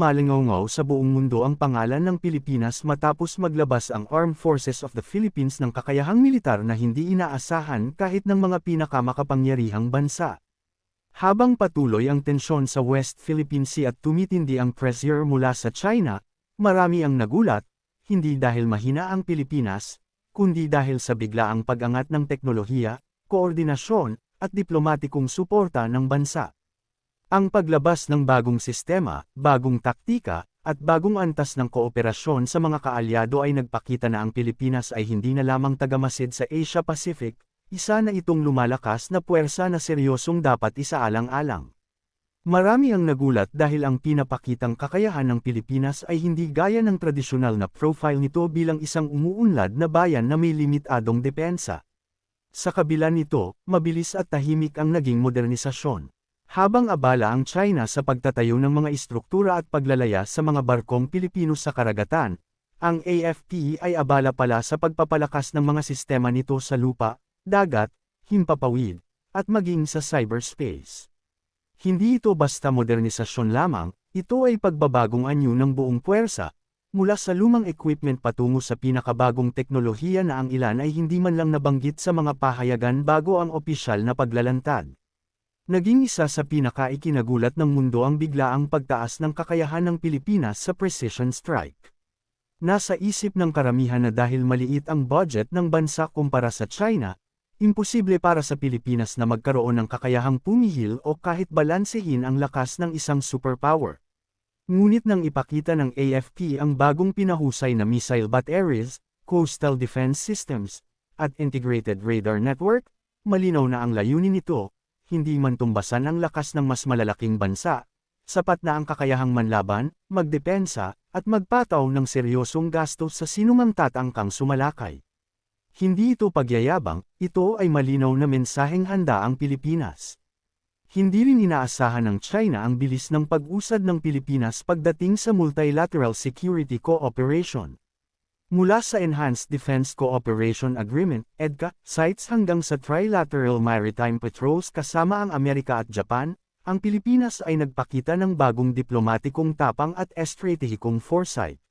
lumalangaw sa buong mundo ang pangalan ng Pilipinas matapos maglabas ang Armed Forces of the Philippines ng kakayahang militar na hindi inaasahan kahit ng mga pinakamakapangyarihang bansa. Habang patuloy ang tensyon sa West Philippine Sea at tumitindi ang pressure mula sa China, marami ang nagulat, hindi dahil mahina ang Pilipinas, kundi dahil sa biglaang pag-angat ng teknolohiya, koordinasyon, at diplomatikong suporta ng bansa. Ang paglabas ng bagong sistema, bagong taktika, at bagong antas ng kooperasyon sa mga kaalyado ay nagpakita na ang Pilipinas ay hindi na lamang tagamasid sa Asia-Pacific, isa na itong lumalakas na puwersa na seryosong dapat isaalang-alang. Marami ang nagulat dahil ang pinapakitang kakayahan ng Pilipinas ay hindi gaya ng tradisyonal na profile nito bilang isang umuunlad na bayan na may limitadong depensa. Sa kabila nito, mabilis at tahimik ang naging modernisasyon. Habang abala ang China sa pagtatayo ng mga istruktura at paglalaya sa mga barkong Pilipino sa karagatan, ang AFP ay abala pala sa pagpapalakas ng mga sistema nito sa lupa, dagat, himpapawid, at maging sa cyberspace. Hindi ito basta modernisasyon lamang, ito ay pagbabagong anyo ng buong puwersa, mula sa lumang equipment patungo sa pinakabagong teknolohiya na ang ilan ay hindi man lang nabanggit sa mga pahayagan bago ang opisyal na paglalantad. Naging isa sa pinakaikinagulat ng mundo ang biglaang pagtaas ng kakayahan ng Pilipinas sa precision strike. Nasa isip ng karamihan na dahil maliit ang budget ng bansa kumpara sa China, imposible para sa Pilipinas na magkaroon ng kakayahang pumihil o kahit balansehin ang lakas ng isang superpower. Ngunit nang ipakita ng AFP ang bagong pinahusay na missile batteries, coastal defense systems, at integrated radar network, malinaw na ang layunin nito, hindi man tumbasan ang lakas ng mas malalaking bansa, sapat na ang kakayahang manlaban, magdepensa, at magpataw ng seryosong gastos sa sinumang tatangkang sumalakay. Hindi ito pagyayabang, ito ay malinaw na mensaheng handa ang Pilipinas. Hindi rin inaasahan ng China ang bilis ng pag-usad ng Pilipinas pagdating sa Multilateral Security Cooperation. Mula sa Enhanced Defense Cooperation Agreement, EDCA, sites hanggang sa Trilateral Maritime Patrols kasama ang Amerika at Japan, ang Pilipinas ay nagpakita ng bagong diplomatikong tapang at estratehikong foresight.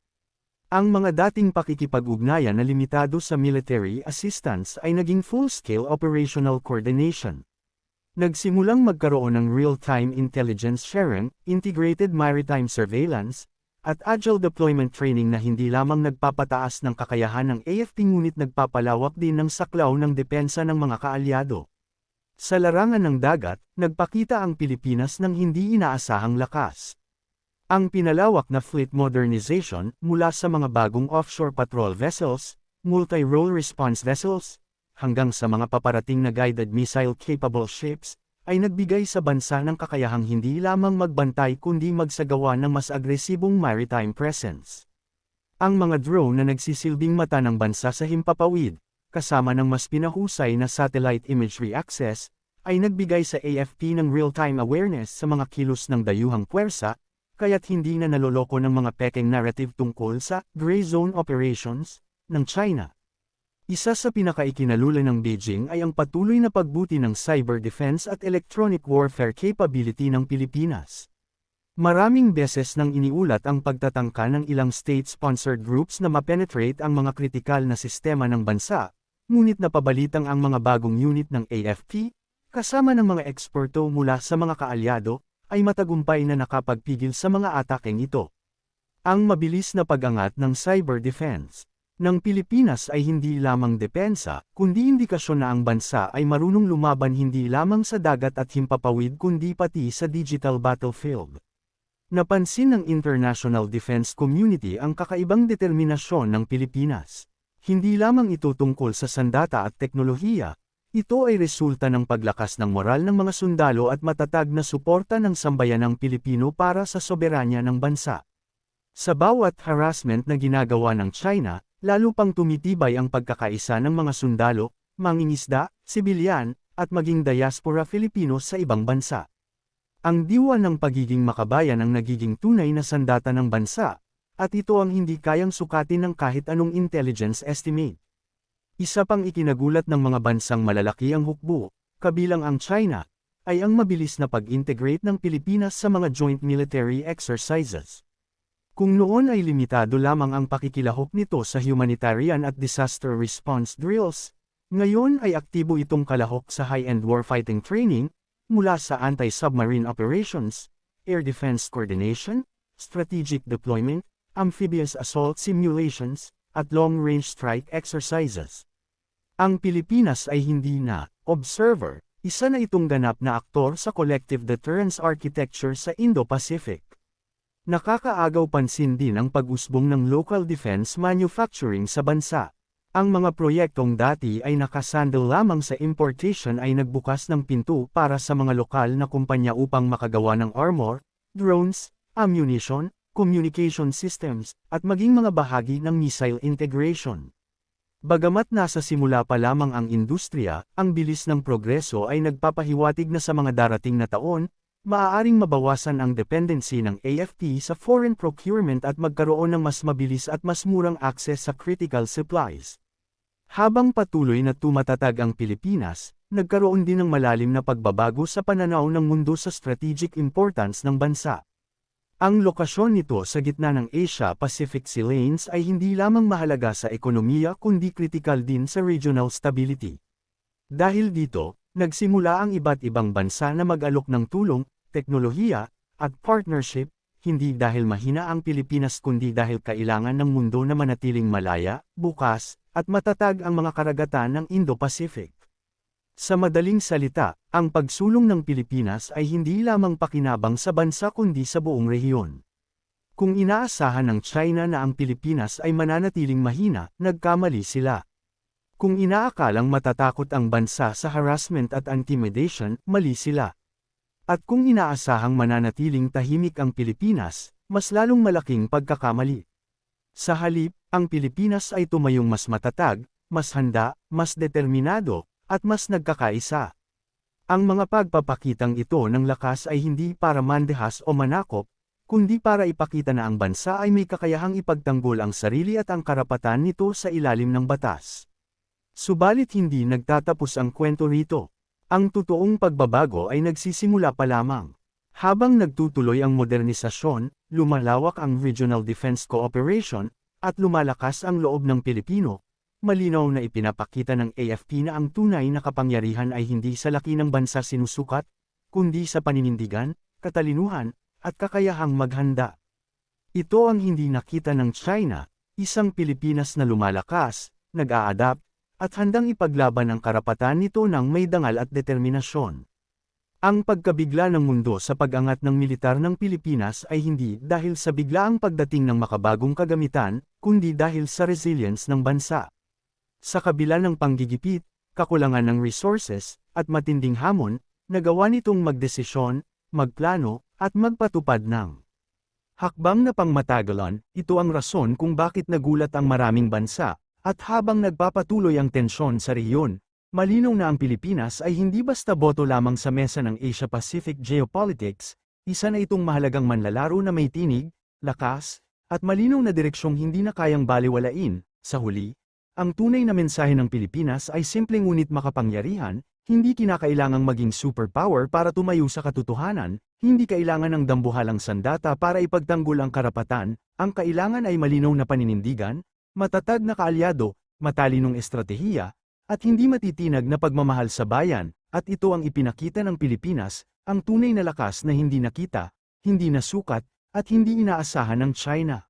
Ang mga dating pakikipag-ugnayan na limitado sa military assistance ay naging full-scale operational coordination. Nagsimulang magkaroon ng real-time intelligence sharing, integrated maritime surveillance, at agile deployment training na hindi lamang nagpapataas ng kakayahan ng AFP ngunit nagpapalawak din ng saklaw ng depensa ng mga kaalyado. Sa larangan ng dagat, nagpakita ang Pilipinas ng hindi inaasahang lakas. Ang pinalawak na fleet modernization mula sa mga bagong offshore patrol vessels, multi-role response vessels, hanggang sa mga paparating na guided missile-capable ships, ay nagbigay sa bansa ng kakayahang hindi lamang magbantay kundi magsagawa ng mas agresibong maritime presence. Ang mga drone na nagsisilbing mata ng bansa sa himpapawid, kasama ng mas pinahusay na satellite imagery access, ay nagbigay sa AFP ng real-time awareness sa mga kilos ng dayuhang puwersa, kaya't hindi na naloloko ng mga peking narrative tungkol sa gray zone operations ng China. Isa sa pinakaikinalula ng Beijing ay ang patuloy na pagbuti ng cyber defense at electronic warfare capability ng Pilipinas. Maraming beses nang iniulat ang pagtatangka ng ilang state-sponsored groups na mapenetrate ang mga kritikal na sistema ng bansa, ngunit napabalitang ang mga bagong unit ng AFP, kasama ng mga eksperto mula sa mga kaalyado, ay matagumpay na nakapagpigil sa mga atakeng ito. Ang mabilis na pag-angat ng cyber defense ng Pilipinas ay hindi lamang depensa, kundi indikasyon na ang bansa ay marunong lumaban hindi lamang sa dagat at himpapawid kundi pati sa digital battlefield. Napansin ng international defense community ang kakaibang determinasyon ng Pilipinas. Hindi lamang ito tungkol sa sandata at teknolohiya, ito ay resulta ng paglakas ng moral ng mga sundalo at matatag na suporta ng sambayanang Pilipino para sa soberanya ng bansa. Sa bawat harassment na ginagawa ng China, Lalo pang tumitibay ang pagkakaisa ng mga sundalo, mangingisda, sibilyan, at maging diaspora Filipino sa ibang bansa. Ang diwa ng pagiging makabayan ang nagiging tunay na sandata ng bansa, at ito ang hindi kayang sukatin ng kahit anong intelligence estimate. Isa pang ikinagulat ng mga bansang malalaki ang hukbo, kabilang ang China, ay ang mabilis na pag-integrate ng Pilipinas sa mga joint military exercises. Kung noon ay limitado lamang ang pakikilahok nito sa humanitarian at disaster response drills, ngayon ay aktibo itong kalahok sa high-end warfighting training, mula sa anti-submarine operations, air defense coordination, strategic deployment, amphibious assault simulations, at long-range strike exercises. Ang Pilipinas ay hindi na observer, isa na itong ganap na aktor sa collective deterrence architecture sa Indo-Pacific. Nakakaagaw pansin din ang pag-usbong ng local defense manufacturing sa bansa. Ang mga proyektong dati ay nakasandal lamang sa importation ay nagbukas ng pinto para sa mga lokal na kumpanya upang makagawa ng armor, drones, ammunition, communication systems, at maging mga bahagi ng missile integration. Bagamat nasa simula pa lamang ang industriya, ang bilis ng progreso ay nagpapahiwatig na sa mga darating na taon, maaaring mabawasan ang dependency ng AFP sa foreign procurement at magkaroon ng mas mabilis at mas murang access sa critical supplies. Habang patuloy na tumatatag ang Pilipinas, nagkaroon din ng malalim na pagbabago sa pananaw ng mundo sa strategic importance ng bansa. Ang lokasyon nito sa gitna ng Asia-Pacific Sea Lanes ay hindi lamang mahalaga sa ekonomiya kundi kritikal din sa regional stability. Dahil dito, nagsimula ang iba't ibang bansa na mag-alok ng tulong, teknolohiya, at partnership, hindi dahil mahina ang Pilipinas kundi dahil kailangan ng mundo na manatiling malaya, bukas, at matatag ang mga karagatan ng Indo-Pacific. Sa madaling salita, ang pagsulong ng Pilipinas ay hindi lamang pakinabang sa bansa kundi sa buong rehiyon. Kung inaasahan ng China na ang Pilipinas ay mananatiling mahina, nagkamali sila. Kung inaakalang matatakot ang bansa sa harassment at intimidation, mali sila. At kung inaasahang mananatiling tahimik ang Pilipinas, mas lalong malaking pagkakamali. Sa halip, ang Pilipinas ay tumayong mas matatag, mas handa, mas determinado, at mas nagkakaisa. Ang mga pagpapakitang ito ng lakas ay hindi para mandehas o manakop, kundi para ipakita na ang bansa ay may kakayahang ipagtanggol ang sarili at ang karapatan nito sa ilalim ng batas. Subalit hindi nagtatapos ang kwento rito. Ang totoong pagbabago ay nagsisimula pa lamang. Habang nagtutuloy ang modernisasyon, lumalawak ang regional defense cooperation, at lumalakas ang loob ng Pilipino, malinaw na ipinapakita ng AFP na ang tunay na kapangyarihan ay hindi sa laki ng bansa sinusukat, kundi sa paninindigan, katalinuhan, at kakayahang maghanda. Ito ang hindi nakita ng China, isang Pilipinas na lumalakas, nag-a-adapt, at handang ipaglaban ang karapatan nito ng may dangal at determinasyon. Ang pagkabigla ng mundo sa pag-angat ng militar ng Pilipinas ay hindi dahil sa biglaang pagdating ng makabagong kagamitan, kundi dahil sa resilience ng bansa. Sa kabila ng panggigipit, kakulangan ng resources, at matinding hamon, nagawa nitong magdesisyon, magplano, at magpatupad ng hakbang na pangmatagalan, ito ang rason kung bakit nagulat ang maraming bansa, at habang nagpapatuloy ang tensyon sa rehiyon, malinaw na ang Pilipinas ay hindi basta boto lamang sa mesa ng Asia-Pacific geopolitics, isa na itong mahalagang manlalaro na may tinig, lakas, at malinaw na direksyong hindi na kayang baliwalain, sa huli, ang tunay na mensahe ng Pilipinas ay simpleng ngunit makapangyarihan, hindi kinakailangang maging superpower para tumayo sa katotohanan, hindi kailangan ng dambuhalang sandata para ipagtanggol ang karapatan, ang kailangan ay malinaw na paninindigan, matatag na kaalyado, matalinong estratehiya, at hindi matitinag na pagmamahal sa bayan, at ito ang ipinakita ng Pilipinas, ang tunay na lakas na hindi nakita, hindi nasukat, at hindi inaasahan ng China.